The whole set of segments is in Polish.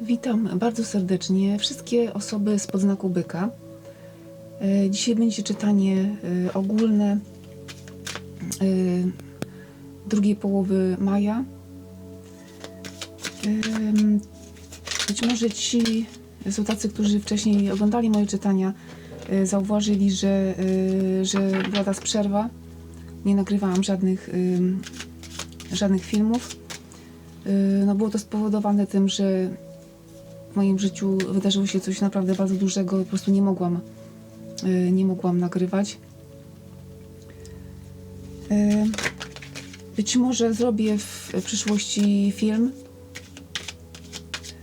Witam bardzo serdecznie wszystkie osoby z podznaku byka. E, Dzisiaj będzie czytanie e, ogólne e, drugiej połowy maja. Być może ci są tacy, którzy wcześniej oglądali moje czytania, zauważyli, że, że była ta przerwa. Nie nagrywałam żadnych, żadnych filmów. No było to spowodowane tym, że moim życiu wydarzyło się coś naprawdę bardzo dużego po prostu nie mogłam, y, nie mogłam nagrywać. Y, Być może zrobię w przyszłości film,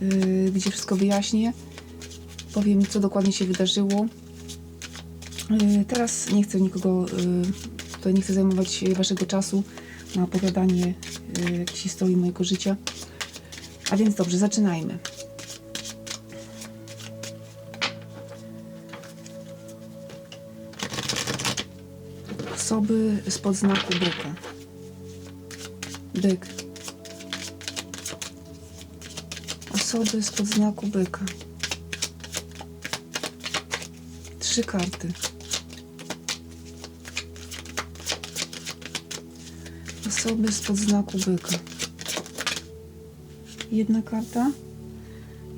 y, gdzie wszystko wyjaśnię. Powiem, co dokładnie się wydarzyło. Teraz nie chcę nikogo, tutaj nie chcę zajmować waszego czasu na opowiadanie jakiejś historii mojego życia. A więc dobrze, zaczynajmy. Osoby spod znaku byka. Byk. Osoby spod znaku byka. Trzy karty. Osoby spod znaku byka. Jedna karta.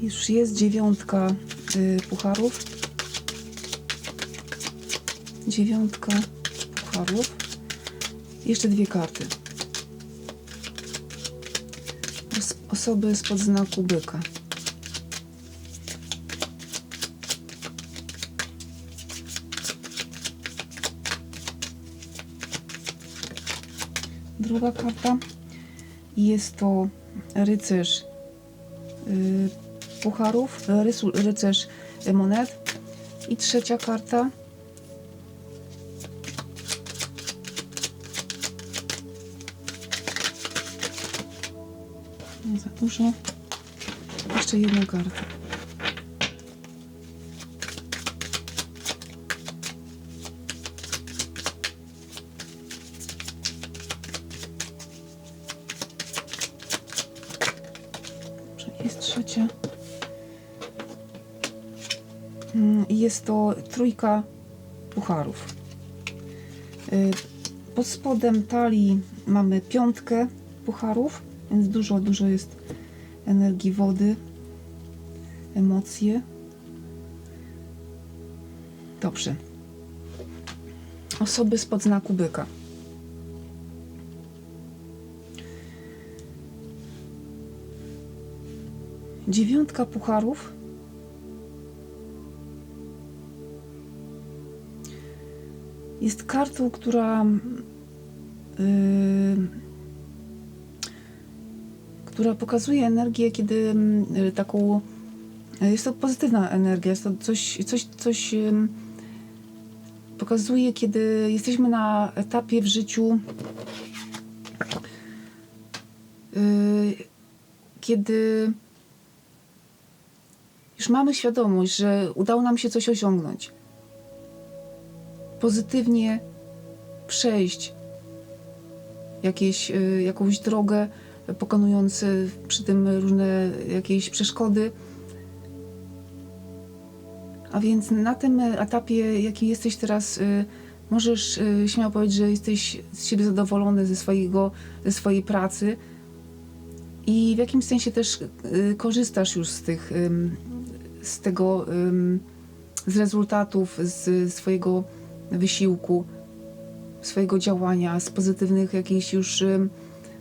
Już jest dziewiątka y, pucharów. Dziewiątka pucharów. Jeszcze dwie karty. Os osoby spod znaku byka. Druga karta jest to rycerz y, pucharów, rycerz monet. I trzecia karta Dużo. Jeszcze jedna karta. Dobrze, Jest trzecia. Mm, jest to trójka pucharów. Y, Pod spodem talii mamy piątkę pucharów, więc dużo, dużo jest energii wody, emocje. Dobrze. Osoby spod znaku byka. Dziewiątka pucharów. Jest kartą, która yy, która pokazuje energię, kiedy mm, y, taką. y, Jest to pozytywna energia, jest to coś, coś, coś pokazuje, kiedy jesteśmy na etapie w życiu, y, kiedy już mamy świadomość, że udało nam się coś osiągnąć. Pozytywnie przejść jakieś, jakąś drogę, pokonując przy tym różne jakieś przeszkody. A więc na tym etapie, jaki jesteś teraz, y, możesz y, śmiało powiedzieć, że jesteś z siebie zadowolony ze, swojego, ze swojej pracy i w jakimś sensie też y, korzystasz już z tych, z tego, z rezultatów, z swojego wysiłku, swojego działania, z pozytywnych jakichś już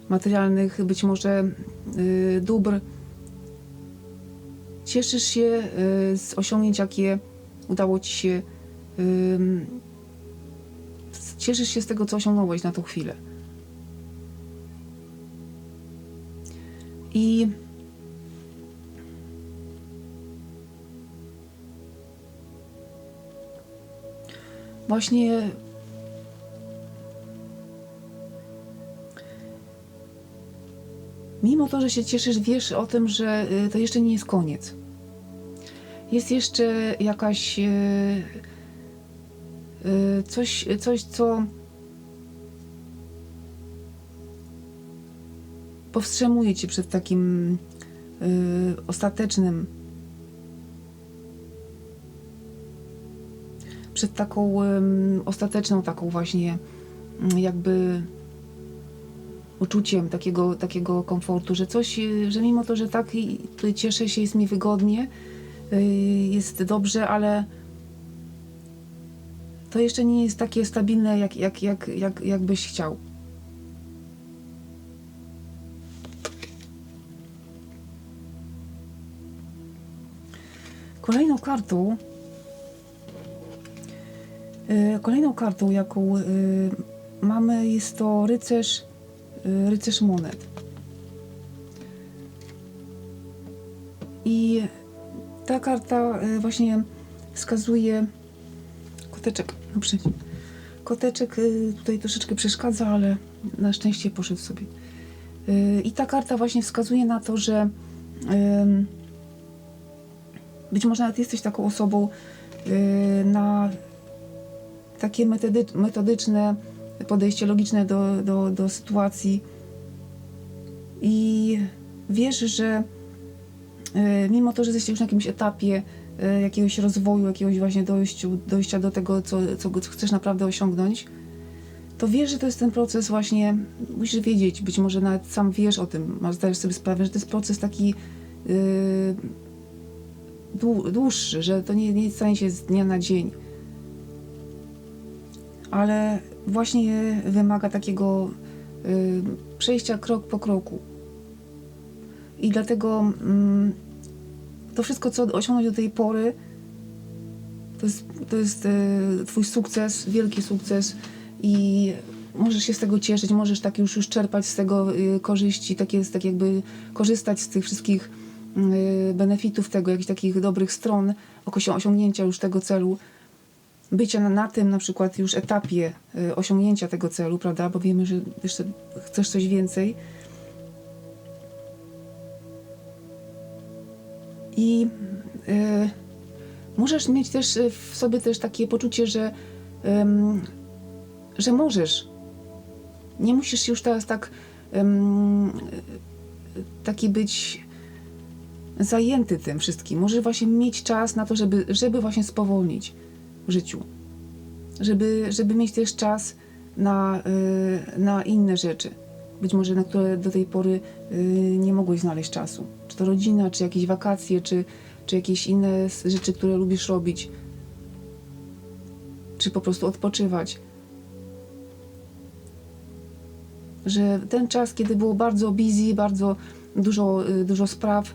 materialnych, być może y, dóbr. Cieszysz się y, z osiągnięć, jakie udało ci się. ym, cieszysz się z tego, co osiągnąłeś na tą chwilę. I właśnie mimo to, że się cieszysz, wiesz o tym, że y, to jeszcze nie jest koniec. Jest jeszcze jakaś y, y, coś, coś, co powstrzymuje cię przed takim ostatecznym, przed taką ostateczną, taką właśnie mm, jakby uczuciem takiego, takiego komfortu, że coś, y, że mimo to, że tak cieszę się, jest mi wygodnie, y, jest dobrze, ale to jeszcze nie jest takie stabilne, jak, jak, jak, jak, jak byś chciał. Kolejną kartą, y, kolejną kartą, jaką mamy, jest to rycerz, rycerz monet. I ta karta y, właśnie wskazuje koteczek, dobrze. Koteczek y, tutaj troszeczkę przeszkadza, ale na szczęście poszedł sobie. Y, I ta karta właśnie wskazuje na to, że być może nawet jesteś taką osobą y, na takie metody, metodyczne podejście logiczne do, do, do sytuacji i wiesz, że y, mimo to, że jesteś już na jakimś etapie y, jakiegoś rozwoju, jakiegoś właśnie dojściu, dojścia do tego, co, co, co chcesz naprawdę osiągnąć, to wiesz, że to jest ten proces właśnie, musisz wiedzieć, być może nawet sam wiesz o tym, masz zdajesz sobie sprawę, że to jest proces taki yy, dłu- dłuższy, że to nie, nie stanie się z dnia na dzień. Ale właśnie wymaga takiego y, przejścia krok po kroku. I dlatego mm, to wszystko, co osiągnąć do tej pory, to jest, to jest y, Twój sukces, wielki sukces i możesz się z tego cieszyć, możesz tak już, już czerpać z tego y, korzyści, tak jest, tak jakby korzystać z tych wszystkich y, benefitów tego, jakichś takich dobrych stron osią- osiągnięcia już tego celu, bycia na, na tym na przykład już etapie y, osiągnięcia tego celu, prawda, bo wiemy, że jeszcze chcesz coś więcej. I y, możesz mieć też y, w sobie też takie poczucie, że, ym, że możesz. Nie musisz już teraz tak ym, taki być zajęty tym wszystkim. Możesz właśnie mieć czas na to, żeby, żeby właśnie spowolnić życiu. Żeby, żeby mieć też czas na, y, na inne rzeczy. Być może na które do tej pory y, nie mogłeś znaleźć czasu. Czy to rodzina, czy jakieś wakacje, czy, czy jakieś inne rzeczy, które lubisz robić. Czy po prostu odpoczywać. Że ten czas, kiedy było bardzo busy, bardzo dużo, y, dużo spraw,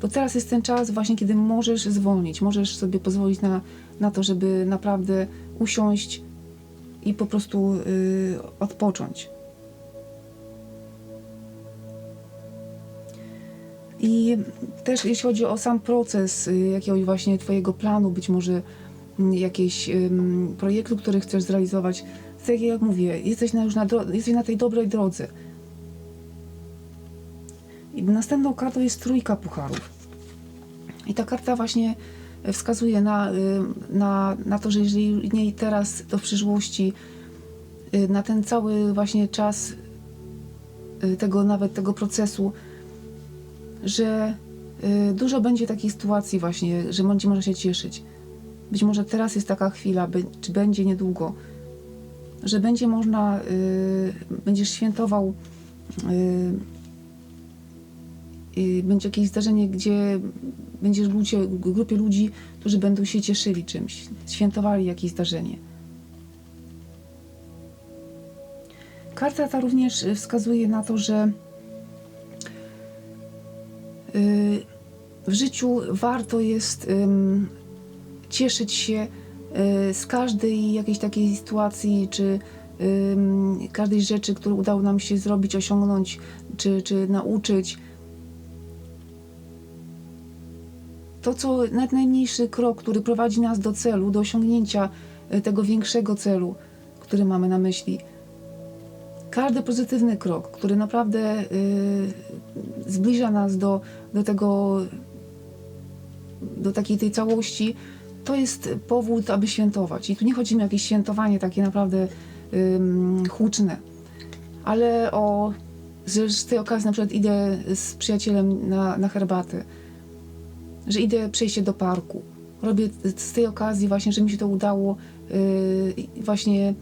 to teraz jest ten czas właśnie, kiedy możesz zwolnić, możesz sobie pozwolić na, na to, żeby naprawdę usiąść i po prostu y, odpocząć. I też jeśli chodzi o sam proces y, jakiegoś właśnie Twojego planu, być może mm, jakiegoś ym, projektu, który chcesz zrealizować, tak jak mówię, jesteś na, już na, jesteś na tej dobrej drodze. I następną kartą jest trójka pucharów. I ta karta właśnie wskazuje na, y, na, na to, że jeżeli nie teraz, to w przyszłości, y, na ten cały właśnie czas y, tego nawet tego procesu, że dużo będzie takich sytuacji właśnie, że będzie można się cieszyć. Być może teraz jest taka chwila, czy będzie niedługo, że będzie można, będziesz świętował będzie jakieś zdarzenie, gdzie będziesz w grupie, grupie ludzi, którzy będą się cieszyli czymś, świętowali jakieś zdarzenie. Karta ta również y, wskazuje na to, że y, w życiu warto jest cieszyć się y, z każdej jakiejś takiej sytuacji, czy każdej rzeczy, którą udało nam się zrobić, osiągnąć, czy, czy nauczyć. To, co nawet najmniejszy krok, który prowadzi nas do celu, do osiągnięcia y, tego większego celu, który mamy na myśli. Każdy pozytywny krok, który naprawdę y, zbliża nas do, do tego, do takiej tej całości, to jest powód, aby świętować. I tu nie chodzi o jakieś świętowanie takie naprawdę ym, huczne, ale o że z tej okazji na przykład idę z przyjacielem na, na herbatę, że idę przejść się do parku. Robię z tej okazji właśnie, że mi się to udało, yy, właśnie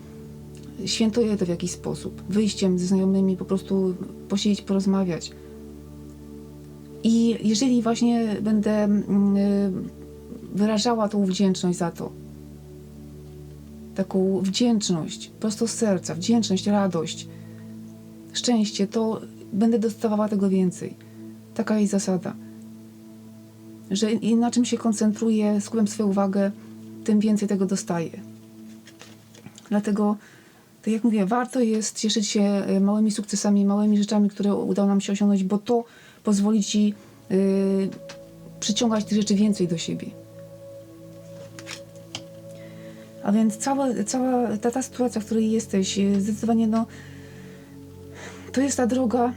świętuję to w jakiś sposób. Wyjściem ze znajomymi, po prostu posiedzieć, porozmawiać. I jeżeli właśnie będę mm, y, wyrażała tą wdzięczność za to, taką wdzięczność prosto z serca, wdzięczność, radość, szczęście, to będę dostawała tego więcej. Taka jest zasada. Że i na czym się koncentruję, skupiam swoją uwagę, tym więcej tego dostaję. Dlatego, tak jak mówię, warto jest cieszyć się e, małymi sukcesami, małymi rzeczami, które udało nam się osiągnąć, bo to pozwoli ci yy, przyciągać tych rzeczy więcej do siebie. A więc cała, cała ta, ta sytuacja, w której jesteś, yy, zdecydowanie no, to jest ta droga,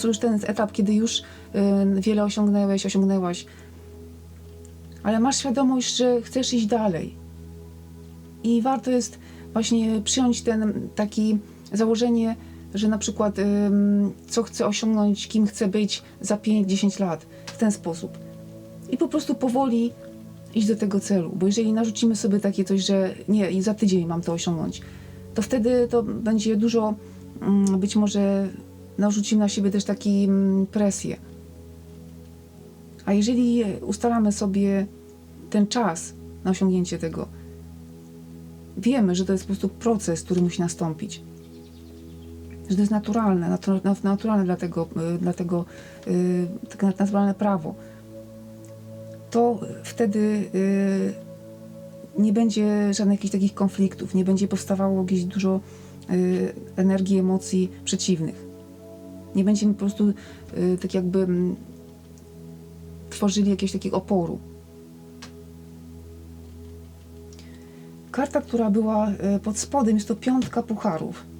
to już ten etap, kiedy już wiele osiągnęłeś, osiągnęłaś, ale masz świadomość, że chcesz iść dalej. I warto jest właśnie przyjąć ten taki założenie, że na przykład ym, co chcę osiągnąć, kim chcę być za 5-10 lat w ten sposób. I po prostu powoli iść do tego celu, bo jeżeli narzucimy sobie takie coś, że nie, za tydzień mam to osiągnąć, to wtedy to będzie dużo, mm, być może narzucimy na siebie też taki mm, presję. A jeżeli ustalamy sobie ten czas na osiągnięcie tego, wiemy, że to jest po prostu proces, który musi nastąpić. Że to jest naturalne, natu- nat- naturalne dla tego, y, dla tego nat- naturalne prawo. To wtedy y, nie będzie żadnych jakichś takich konfliktów, nie będzie powstawało jakieś dużo energii, emocji przeciwnych. Nie będziemy po prostu tak jakby mm, tworzyli jakiegoś takiego oporu. Karta, która była e, pod spodem, jest to piątka pucharów.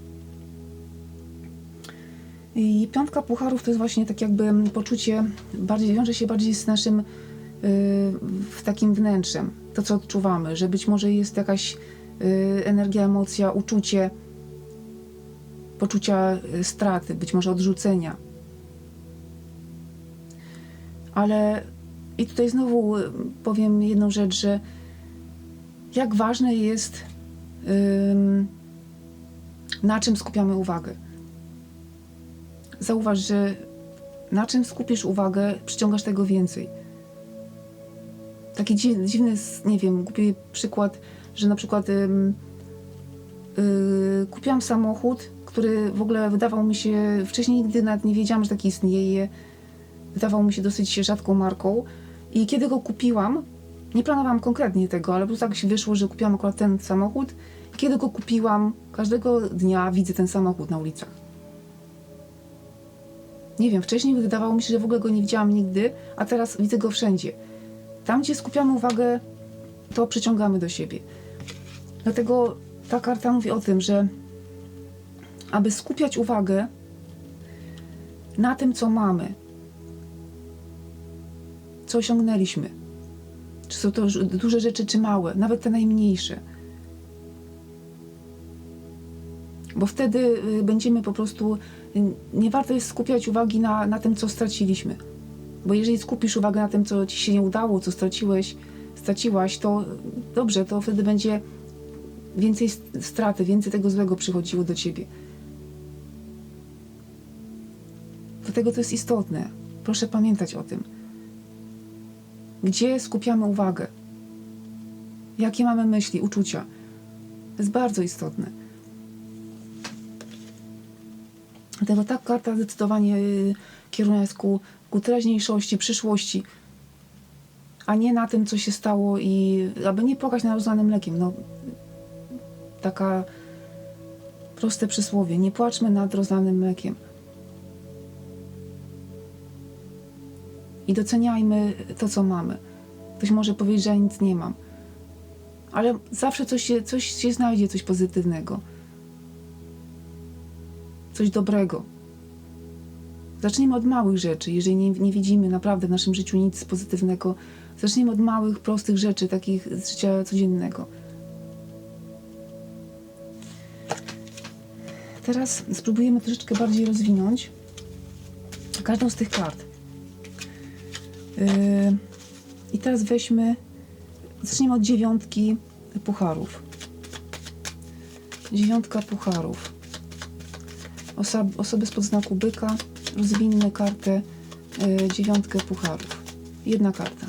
I piątka pucharów to jest właśnie tak jakby poczucie, bardziej wiąże się bardziej z naszym y, w takim wnętrzem, to co odczuwamy, że być może jest jakaś y, energia, emocja, uczucie, poczucia straty, być może odrzucenia. Ale i tutaj znowu y, powiem jedną rzecz, że jak ważne jest, na czym skupiamy uwagę. Zauważ, że na czym skupisz uwagę, przyciągasz tego więcej. Taki dzi- dziwny, nie wiem, głupi przykład, że na przykład yy, kupiłam samochód, który w ogóle wydawał mi się, wcześniej nigdy nawet nie wiedziałam, że taki istnieje. Wydawał mi się dosyć rzadką marką. I kiedy go kupiłam, nie planowałam konkretnie tego, ale po prostu tak się wyszło, że kupiłam akurat ten samochód. I kiedy go kupiłam, każdego dnia widzę ten samochód na ulicach. Nie wiem, wcześniej wydawało mi się, że w ogóle go nie widziałam nigdy, a teraz widzę go wszędzie. Tam, gdzie skupiamy uwagę, to przyciągamy do siebie. Dlatego ta karta mówi o tym, że aby skupiać uwagę na tym, co mamy, co osiągnęliśmy, czy są to duże rzeczy, czy małe, nawet te najmniejsze. Bo wtedy y, będziemy po prostu. y, Nie warto jest skupiać uwagi na, na tym, co straciliśmy. Bo jeżeli skupisz uwagę na tym, co ci się nie udało, co straciłeś, straciłaś, to dobrze, to wtedy będzie więcej st- straty, więcej tego złego przychodziło do ciebie. Dlatego to jest istotne. Proszę pamiętać o tym. Gdzie skupiamy uwagę? Jakie mamy myśli, uczucia? To jest bardzo istotne. Dlatego ta karta zdecydowanie y, kieruje ku, ku teraźniejszości, przyszłości, a nie na tym, co się stało i aby nie płakać nad rozlanym mlekiem. No, taka proste przysłowie. Nie płaczmy nad rozlanym mlekiem. I doceniajmy to, co mamy. Ktoś może powiedzieć, że ja nic nie mam. Ale zawsze coś się, coś się znajdzie, coś pozytywnego. Coś dobrego. Zacznijmy od małych rzeczy. Jeżeli nie, nie widzimy naprawdę w naszym życiu nic pozytywnego, zacznijmy od małych, prostych rzeczy, takich z życia codziennego. Teraz spróbujemy troszeczkę bardziej rozwinąć każdą z tych kart. Yy, I teraz weźmy, zaczniemy od dziewiątki pucharów. Dziewiątka pucharów. Osa, osoby spod znaku byka. Rozwinmy kartę yy, dziewiątkę pucharów. Jedna karta.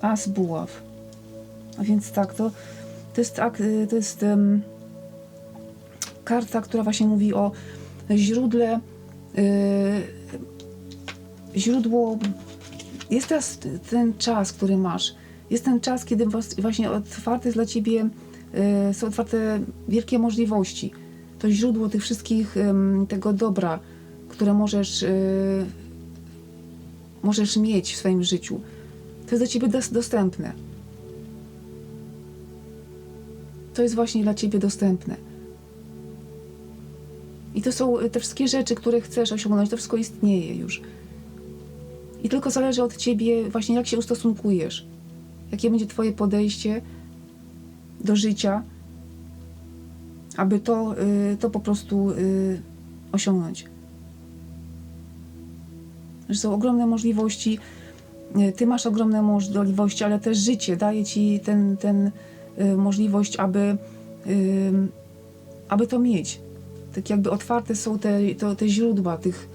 As buław. A więc tak, to, to jest, ak- y, to jest karta, która właśnie mówi o źródle, y, źródło, jest teraz ten czas, który masz, jest ten czas, kiedy właśnie otwarte jest dla ciebie, y, są otwarte wielkie możliwości. To źródło tych wszystkich, tego dobra, które możesz, y, możesz mieć w swoim życiu. To jest dla ciebie dos- dostępne. To jest właśnie dla ciebie dostępne. I to są te wszystkie rzeczy, które chcesz osiągnąć, to wszystko istnieje już. I tylko zależy od ciebie, właśnie jak się ustosunkujesz, jakie będzie twoje podejście do życia, aby to, y, to po prostu y, osiągnąć. Że są ogromne możliwości, y, ty masz ogromne możliwości, ale też życie daje ci ten, ten y, możliwość, aby, y, aby to mieć tak jakby otwarte są te, to, te źródła tych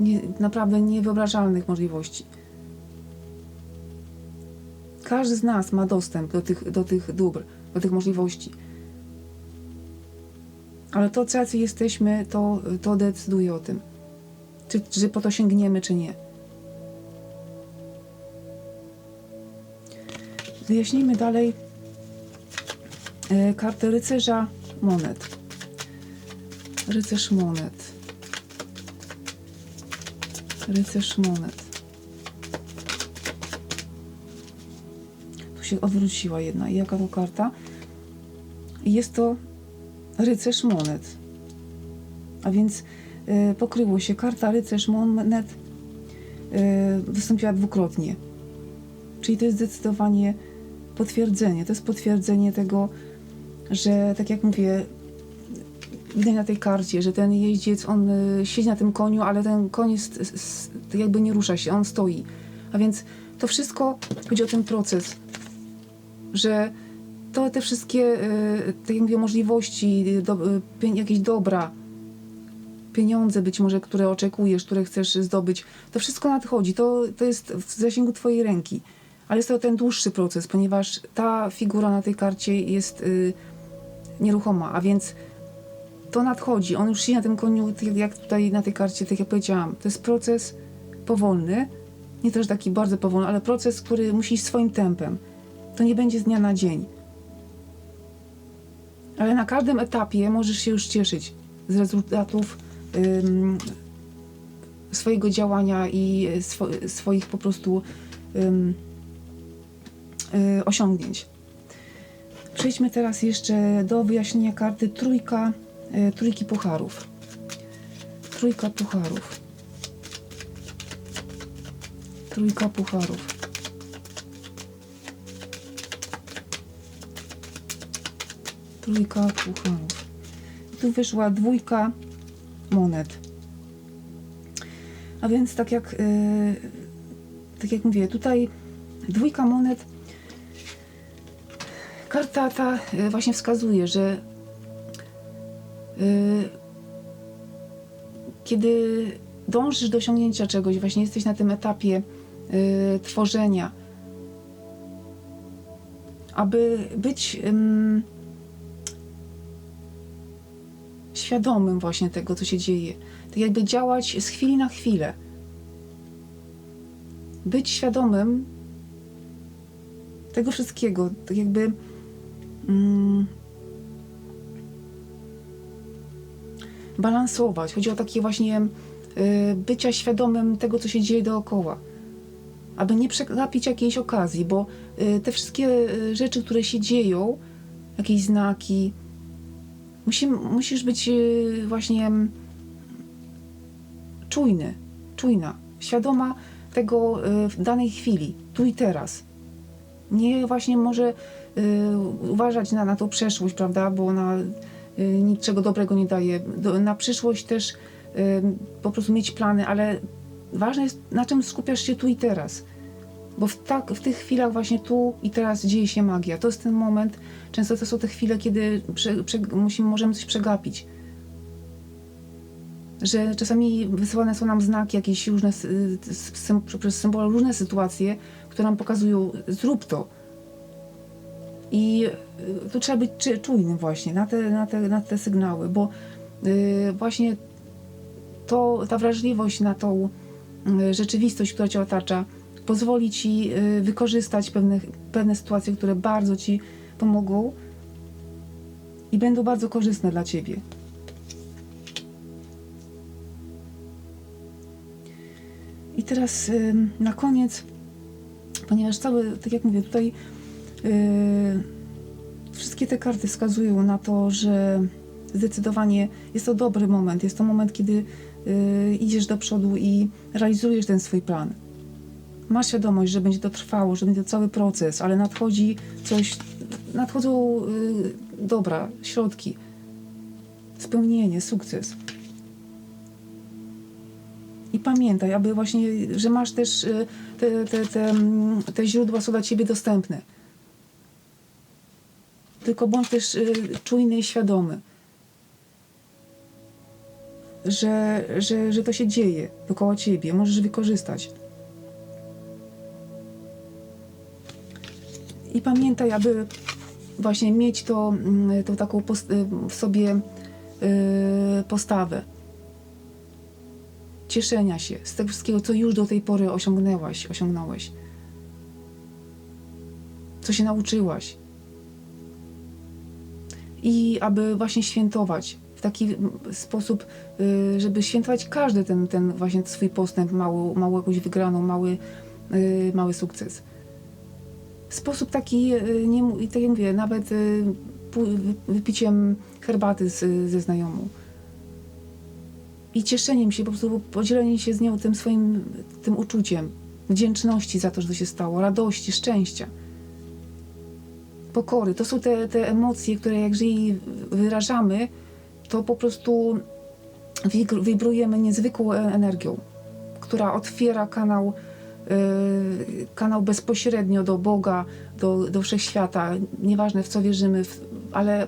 nie, naprawdę niewyobrażalnych możliwości. Każdy z nas ma dostęp do tych, do tych dóbr, do tych możliwości. Ale to, jacy jesteśmy, to, to decyduje o tym. Czy, czy po to sięgniemy, czy nie. Wyjaśnijmy dalej e, kartę rycerza monet. Rycerz monet. Rycerz monet. Tu się odwróciła jedna. I jaka to karta? Jest to rycerz monet. A więc e, pokryło się. Karta rycerz monet e, wystąpiła dwukrotnie. Czyli to jest zdecydowanie potwierdzenie. To jest potwierdzenie tego, że tak jak mówię, widać na tej karcie, że ten jeździec, on y, siedzi na tym koniu, ale ten koń jest, tak jakby nie rusza się, on stoi. A więc to wszystko chodzi o ten proces, że to te wszystkie, y, tak jak mówię, możliwości, y, do, jakieś dobra, pieniądze być może, które oczekujesz, które chcesz zdobyć, to wszystko nadchodzi, to, to jest w zasięgu twojej ręki. Ale jest to ten dłuższy proces, ponieważ ta figura na tej karcie jest y, nieruchoma, a więc to nadchodzi. On już siedzi na tym koniu, tak jak tutaj na tej karcie, tak jak powiedziałam. To jest proces powolny, nie też taki bardzo powolny, ale proces, który musi iść swoim tempem. To nie będzie z dnia na dzień. Ale na każdym etapie możesz się już cieszyć z rezultatów ym, swojego działania i swo, swoich po prostu ym, y, osiągnięć. Przejdźmy teraz jeszcze do wyjaśnienia karty trójka, y, trójki pucharów. Trójka pucharów. Trójka pucharów. Trójka pucharów. Tu wyszła dwójka monet. A więc tak jak, y, tak jak mówię, tutaj dwójka monet karta ta y, właśnie wskazuje, że kiedy dążysz do osiągnięcia czegoś, właśnie jesteś na tym etapie y, tworzenia, aby być ym, świadomym właśnie tego, co się dzieje. Tak jakby działać z chwili na chwilę. Być świadomym tego wszystkiego, tak jakby balansować. Chodzi o takie właśnie y, bycia świadomym tego, co się dzieje dookoła. Aby nie przegapić jakiejś okazji, bo y, te wszystkie y, rzeczy, które się dzieją, jakieś znaki, musi, musisz być y, właśnie mm, czujny, czujna, świadoma tego y, w danej chwili, tu i teraz. Nie właśnie może y, uważać na, na tą przeszłość, prawda, bo ona niczego dobrego nie daje. Do, na przyszłość też y, po prostu mieć plany, ale ważne jest, na czym skupiasz się tu i teraz. Bo w, tak, w tych chwilach właśnie tu i teraz dzieje się magia. To jest ten moment, często to są te chwile, kiedy prze, prze, musimy, możemy coś przegapić. Że czasami wysyłane są nam znaki, jakieś różne, przez symbole, różne sytuacje, które nam pokazują, zrób to. I y, tu trzeba być czujnym właśnie na te, na te, na te sygnały, bo y, właśnie to, ta wrażliwość na tą y, rzeczywistość, która cię otacza, pozwoli ci wykorzystać pewne, pewne sytuacje, które bardzo ci pomogą i będą bardzo korzystne dla ciebie. I teraz na koniec, ponieważ cały, tak jak mówię, tutaj wszystkie te karty wskazują na to, że zdecydowanie jest to dobry moment. Jest to moment, kiedy y, idziesz do przodu i realizujesz ten swój plan. Masz świadomość, że będzie to trwało, że będzie to cały proces, ale nadchodzi coś, nadchodzą y, dobra, środki, spełnienie, sukces. I pamiętaj, aby właśnie, że masz też te, te, te, te źródła są dla ciebie dostępne. Tylko bądź też y, czujny i świadomy, że, że, że to się dzieje dookoła ciebie, możesz wykorzystać. I pamiętaj, aby właśnie mieć to, mm, tą taką y, w sobie y, postawę cieszenia się z tego wszystkiego, co już do tej pory osiągnęłaś, osiągnąłeś. Co się nauczyłaś. I aby właśnie świętować w taki sposób, y, żeby świętować każdy ten, ten właśnie swój postęp, mały, małą jakąś wygraną, mały, y, mały sukces. W sposób taki, y, nie, tak jak mówię, nawet wypiciem herbaty z, ze znajomą i cieszeniem się, po prostu podzieleniem się z nią tym swoim tym uczuciem, wdzięczności za to, że to się stało, radości, szczęścia, pokory. To są te, te emocje, które jak jeżeli wyrażamy, to po prostu wibrujemy niezwykłą e- energią, która otwiera kanał, y, kanał bezpośrednio do Boga, do, do wszechświata, nieważne w co wierzymy, ale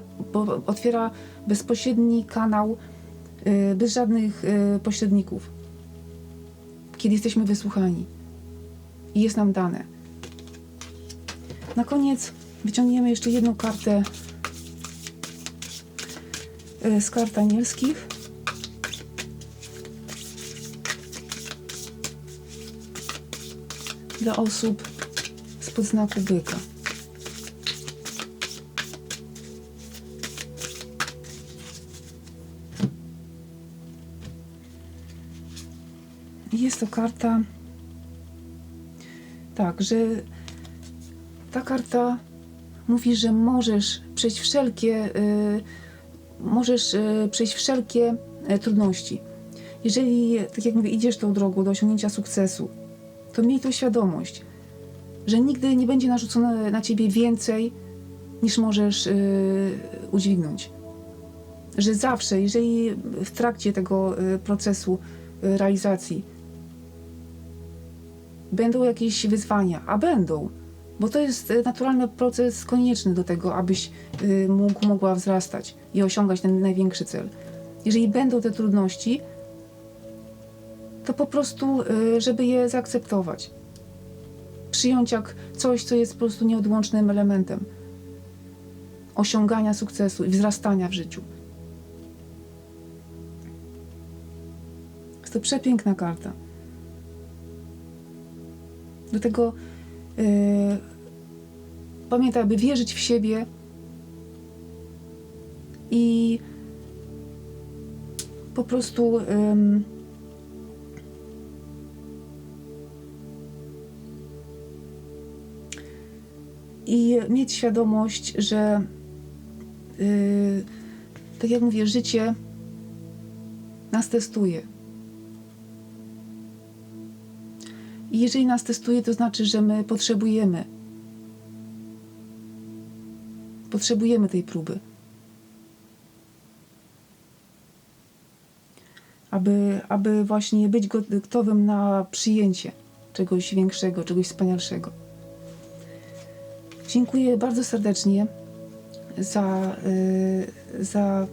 otwiera bezpośredni kanał y, bez żadnych pośredników, kiedy jesteśmy wysłuchani i jest nam dane. Na koniec wyciągniemy jeszcze jedną kartę y, z kart anielskich. Dla osób z podznaku byka. Jest to karta. Tak, że ta karta mówi, że możesz przejść wszelkie, y, możesz y, przejść wszelkie y, trudności. Jeżeli, tak jak mówię, idziesz tą drogą do osiągnięcia sukcesu, to miej tą świadomość, że nigdy nie będzie narzucone na ciebie więcej, niż możesz y, udźwignąć. Że zawsze, jeżeli w trakcie tego procesu realizacji będą jakieś wyzwania, a będą, bo to jest y, naturalny proces konieczny do tego, abyś y, mógł, mogła wzrastać i osiągać ten największy cel. Jeżeli będą te trudności, to po prostu, y, żeby je zaakceptować. Przyjąć jak coś, co jest po prostu nieodłącznym elementem osiągania sukcesu i wzrastania w życiu. Jest to przepiękna karta. Do tego yy, pamiętaj, aby wierzyć w siebie i po prostu ym, i mieć świadomość, że yy, tak jak mówię, życie nas testuje. I jeżeli nas testuje, to znaczy, że my potrzebujemy Potrzebujemy tej próby. Aby, aby właśnie być gotowym na przyjęcie czegoś większego, czegoś wspanialszego. Dziękuję bardzo serdecznie za, y, za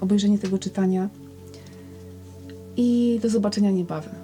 obejrzenie tego czytania i do zobaczenia niebawem.